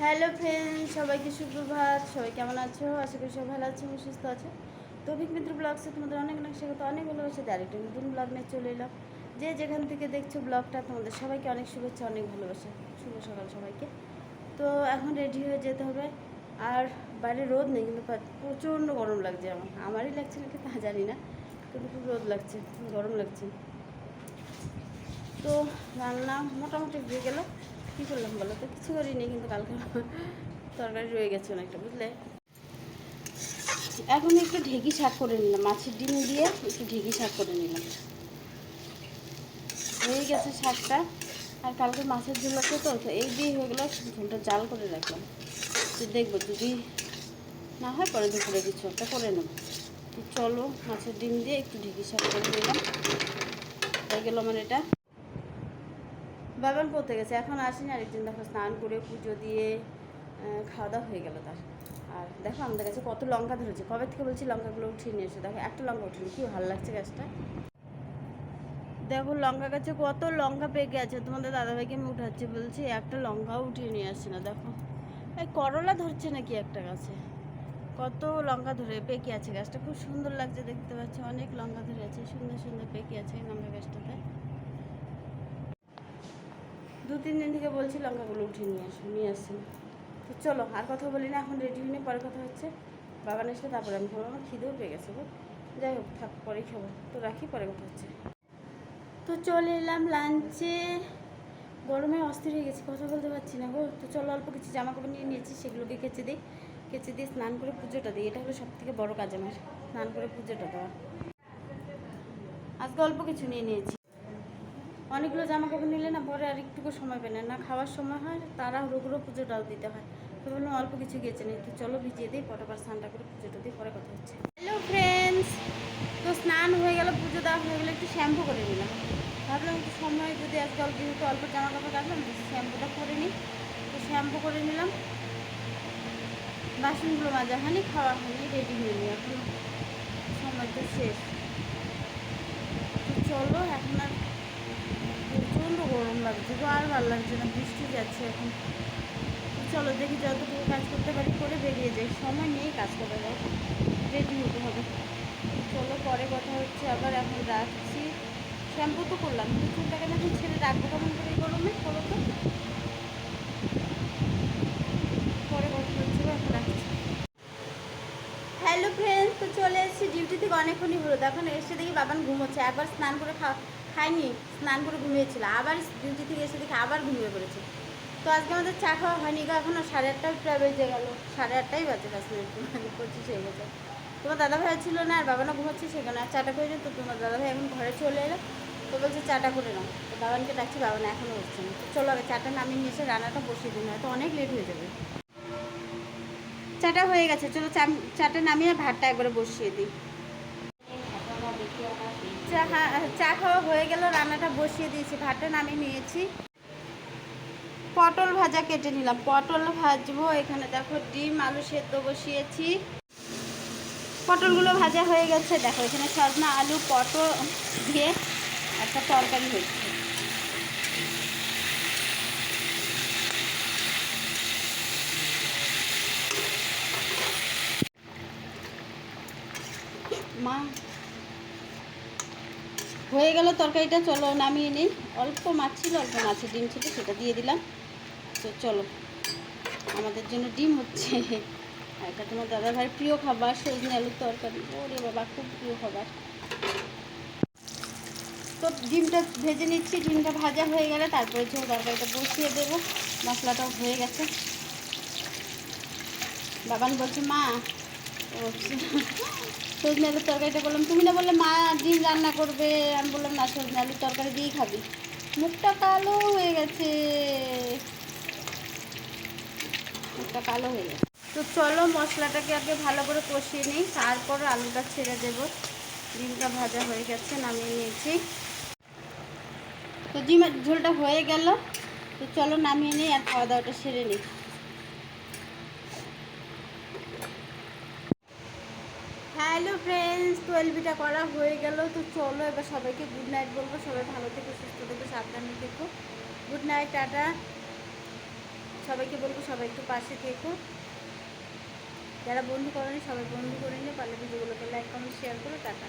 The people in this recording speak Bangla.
হ্যালো ফ্রেন্ড সবাইকে সুপ্রভাত। সবাই কেমন আছো? আশা করি সবাই ভালো আছো সুস্থ আছে তৌফিক মিত্র ব্লগসে তোমাদের অনেক অনেক স্বাগত, অনেক ভালোবাসা। আরেকটা নতুন ব্লগ নিয়ে চলে এলাম। যে যেখান থেকে দেখছ ব্লগটা তোমাদের সবাইকে অনেক শুভেচ্ছা, অনেক ভালোবাসা। শুভ সকাল সবাইকে। তো এখন রেডি হয়ে যেতে হবে। আর বাইরে রোদ নেই, কিন্তু প্রচণ্ড গরম লাগছে আমার। আমারই লাগছে নাকি তা জানি না, কিন্তু খুব রোদ লাগছে, গরম লাগছে। তো রান্না মোটামুটি হয়ে গেল। কী করলাম বলো তো? কিছু করিনি, কিন্তু কালকে তরকারি রয়ে গেছে অনেকটা, বুঝলে? এখন একটু ঢেকি শাক করে নিলাম, মাছের ডিম দিয়ে একটু ঢেকি শাক করে নিলাম। হয়ে গেছে শাকটা, আর কালকে মাছের ঝোল আছে তো এই দিয়ে হয়ে গেলো ঝোলটা জাল করে রাখলাম। তো দেখব যদি না হয় পরে দুপুরে কিছু একটা করে নেব। চলো, মাছের ডিম দিয়ে একটু ঢেকি শাক করে নিলাম। হয়ে গেলো আমার এটা। বাবান পড়তে গেছে। এখন আসেনি আরেকদিন দেখো স্নান করে পুজো দিয়ে খাওয়া দাওয়া হয়ে গেল তার। আর দেখো আমাদের কাছে কত লঙ্কা ধরেছে। কবে থেকে বলছি লঙ্কাগুলো উঠিয়ে নিয়ে এসে। দেখো, একটা লঙ্কা উঠিনি কি ভালো লাগছে গাছটা। দেখো লঙ্কা গাছে কত লঙ্কা পেকে আছে। তোমাদের দাদাভাইকে আমি উঠাচ্ছি বলছি, একটা লঙ্কাও উঠিয়ে নিয়ে আসছে না। দেখো, এই করলা ধরছে নাকি একটা গাছে? কত লঙ্কা ধরে পেকে আছে গাছটা। খুব সুন্দর লাগছে দেখতে পাচ্ছি। অনেক লঙ্কা ধরে আছে, সুন্দর সুন্দর পেকে আছে লঙ্কা গাছটাতে। দু তিন দিন থেকে বলছি লঙ্কাগুলো উঠিয়ে নিয়ে আসো, নিয়ে আসছেন তো চলো, আর কথা বলি না, এখন রেডি হয়ে পরে কথা হচ্ছে। বাগান এসে তারপরে আমি খাব, আমার খিদেও পেয়ে গেছে গো। যাই হোক, থাক, পরেই খাব। তো রাখি, পরে কথা হচ্ছে। তো চলে এলাম লাঞ্চে গরমে অস্থির হয়ে গেছি, কথা বলতে পারছি না গো। তো চলো, অল্প কিছু জামা কাপড় নিয়ে নিয়েছি, সেগুলোকে কেচে দিই। কেচে দিয়ে স্নান করে পুজোটা দিই। এটা হলো সব থেকে বড়ো কাজ আমার, স্নান করে পুজোটা দেওয়া। আজকে অল্প কিছু নিয়ে নিয়েছি। অনেকগুলো জামা কাপড় নিলে না পরে আর একটুকু সময় পেলে না। খাওয়ার সময় হয়, তারা হুড়ো পুজোটাও দিতে হয়। তো বললাম অল্প কিছু গেছে নেই তো চলো ভিজিয়ে দিই পটাবার স্নানটা করে পুজোটা দিয়ে পরে কথা হচ্ছে। হ্যালো ফ্রেন্ডস তো স্নান হয়ে গেল, পুজো দেওয়া হয়ে গেলে, একটু শ্যাম্পু করে নিলাম। ভাবলাম একটু সময় যদি আজকে অল্প, যেহেতু অল্প জামা কাপড় কাটলাম শ্যাম্পুটা করে নিই। তো শ্যাম্পু করে নিলাম। বাসনগুলো মাজা হয়নি, খাওয়া হয়নি রেডি হয়ে নি এখন। সময় তো শেষ। চলো, এখন গরম লাগছে, তো আর ভালো লাগছে না, বৃষ্টি যাচ্ছে এখন। চলো দেখি যতটুকু কাজ করতে পারি, করে বেরিয়ে যাই। সময় নেই কাজ করে যাও রেডি হতে হবে। চলো, পরে কথা হচ্ছে, আবার এখন রাখছি শ্যাম্পু তো করলাম, কিন্তু চুলটাকে এখন ছেড়ে রাখব কেমন করে গরমে, বলো তো? পরে কথা হচ্ছে এখন রাখছি। হ্যালো ফ্রেন্ডস তো চলে এসেছি ডিউটি থেকে অনেকক্ষণই হলো। তখন এসে দেখি বাবান ঘুমোচ্ছে, একবার স্নান করে খা খায়নি স্নান করে ঘুমিয়েছিল। আবার ডিউটি থেকে এসে দেখি আবার ঘুমিয়ে পড়েছে। তো আজকে আমাদের চা খাওয়া হয়নি, গো এখনও সাড়ে আটটায় প্রায় বেজে গেল। সাড়ে আটটাই বাজে পাঁচ মানে পঁচিশ হয়ে গেছে। তোমার দাদাভাই ছিল না, আর বাবানা ঘুমাচ্ছে সেখানে, আর চাটা করে তো তোমার দাদাভাই এখন ঘরে চলে এলো। তো বলছে চাটা করে নাও। তো বাবানকে ডাকছি বাবানা এখনও উঠছে না। তো চলো আগে চাটা নামিয়ে নিয়ে এসে রান্নাটা বসিয়ে দিন হয়তো অনেক লেট হয়ে যাবে। চাটা হয়ে গেছে, চলো চা- চাটা নামিয়ে ভাতটা একবারে বসিয়ে দিই। চা চা খাওয়া হয়ে গেল, রান্নাটা বসিয়ে দিয়েছি, ভাতটা নামিয়ে নিয়েছি। পটল ভাজা কেটে নিলাম, পটল ভাজবো, এখানে দেখো ডিম, আলু সেদ্ধ বসিয়েছি। পটলগুলো ভাজা হয়ে গেছে, দেখো এখানে সজনা আলু, পটল দিয়ে একটা তরকারি হচ্ছে মা হয়ে গেল তরকারিটা, চলো নামিয়ে নিই। অল্প মাছ ছিল, অল্প মাছের ডিম ছিল, সেটা দিয়ে দিলাম। তো চলো, আমাদের জন্য ডিম হচ্ছে। এটা তোমার দাদা ভাইয়ের প্রিয় খাবার, সজনে আলুর তরকারি। ওরে বাবা, খুব প্রিয় খাবার। তো ডিমটা ভেজে নিচ্ছি, ডিমটা ভাজা হয়ে গেলে তারপরে যে তরকারিটা বসিয়ে দেবো, মশলাটাও হয়ে গেছে। বাবান বলছে, মা সজনে আলুর তরকারিটা বললাম, তুমি না বললে মা ডিম রান্না করবে, আমি বললাম, না সজনে আলুর তরকারি দিয়েই খাবি। মুখটা কালো হয়ে গেছে। মুখটা কালো হয়ে গেছে। তো চলো, মশলাটাকে আগে ভালো করে কষিয়ে নিই, তারপর আলুটা ছেড়ে দেব। ডিমটা ভাজা হয়ে গেছে, নামিয়ে নিয়েছি। তো ডিমের ঝোলটা হয়ে গেল। তো চলো, নামিয়ে নিই আর খাওয়া দাওয়াটা সেরে নিই। হ্যালো ফ্রেন্ডস টুয়েলভিটা করা হয়ে গেল। তো চলো এবার সবাইকে গুড নাইট বলব। সবাই ভালো থেকো, সুস্থ থেকো, সাবধানে থেকো। গুড নাইট টাটা। সবাইকে বলব সবাই একটু পাশে থেকো। যারা বন্ধু করেনি, সবাই বন্ধু করে নিয়ে পারলে ভিডিওগুলোকে লাইক কমেন্ট শেয়ার করো। টাটা।